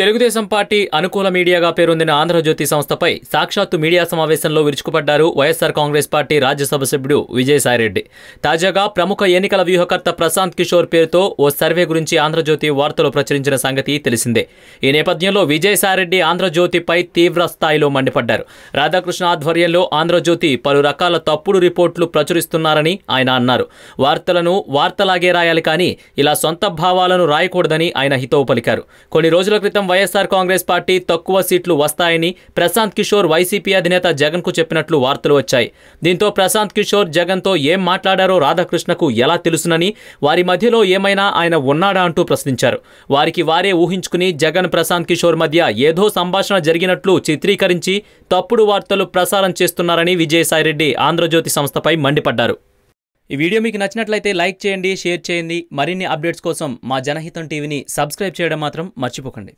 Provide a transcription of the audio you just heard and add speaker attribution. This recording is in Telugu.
Speaker 1: తెలుగుదేశం పార్టీ అనుకూల మీడియాగా పేరొందిన ఆంధ్రజ్యోతి సంస్థపై సాక్షాత్తు మీడియా సమావేశంలో విరుచుకుపడ్డారు వైఎస్సార్ కాంగ్రెస్ పార్టీ రాజ్యసభ సభ్యుడు విజయసాయిరెడ్డి తాజాగా ప్రముఖ ఎన్నికల వ్యూహకర్త ప్రశాంత్ కిషోర్ పేరుతో ఓ సర్వే గురించి ఆంధ్రజ్యోతి వార్తలు ప్రచురించిన సంగతి తెలిసిందే ఈ నేపథ్యంలో విజయసాయిరెడ్డి ఆంధ్రజ్యోతిపై తీవ్ర స్థాయిలో మండిపడ్డారు రాధాకృష్ణ ఆధ్వర్యంలో ఆంధ్రజ్యోతి పలు రకాల తప్పుడు రిపోర్ట్లు ప్రచురిస్తున్నారని ఆయన అన్నారు వార్తలను వార్తలాగే రాయాలి కానీ ఇలా సొంత భావాలను రాయకూడదని ఆయన హితవు పలికారు కొన్ని రోజుల క్రితం ప్రస్తుతం వైఎస్ఆర్ కాంగ్రెస్ పార్టీ తక్కువ సీట్లు వస్తాయని ప్రశాంత్ కిషోర్ వైసీపీ అధినేత జగన్కు చెప్పినట్లు వార్తలు వచ్చాయి దీంతో ప్రశాంత్ కిషోర్ జగన్తో ఏం మాట్లాడారో రాధాకృష్ణకు ఎలా తెలుసునని వారి మధ్యలో ఏమైనా ఆయన ఉన్నాడా అంటూ ప్రశ్నించారు వారికి వారే ఊహించుకుని జగన్ ప్రశాంత్ కిషోర్ మధ్య ఏదో సంభాషణ జరిగినట్లు చిత్రీకరించి తప్పుడు వార్తలు ప్రసారం చేస్తున్నారని విజయసాయిరెడ్డి ఆంధ్రజ్యోతి సంస్థపై మండిపడ్డారు
Speaker 2: ఈ వీడియో మీకు నచ్చినట్లయితే లైక్ చేయండి షేర్ చేయండి మరిన్ని అప్డేట్స్ కోసం మా జనహితం టీవీని సబ్స్క్రైబ్ చేయడం మాత్రం మర్చిపోకండి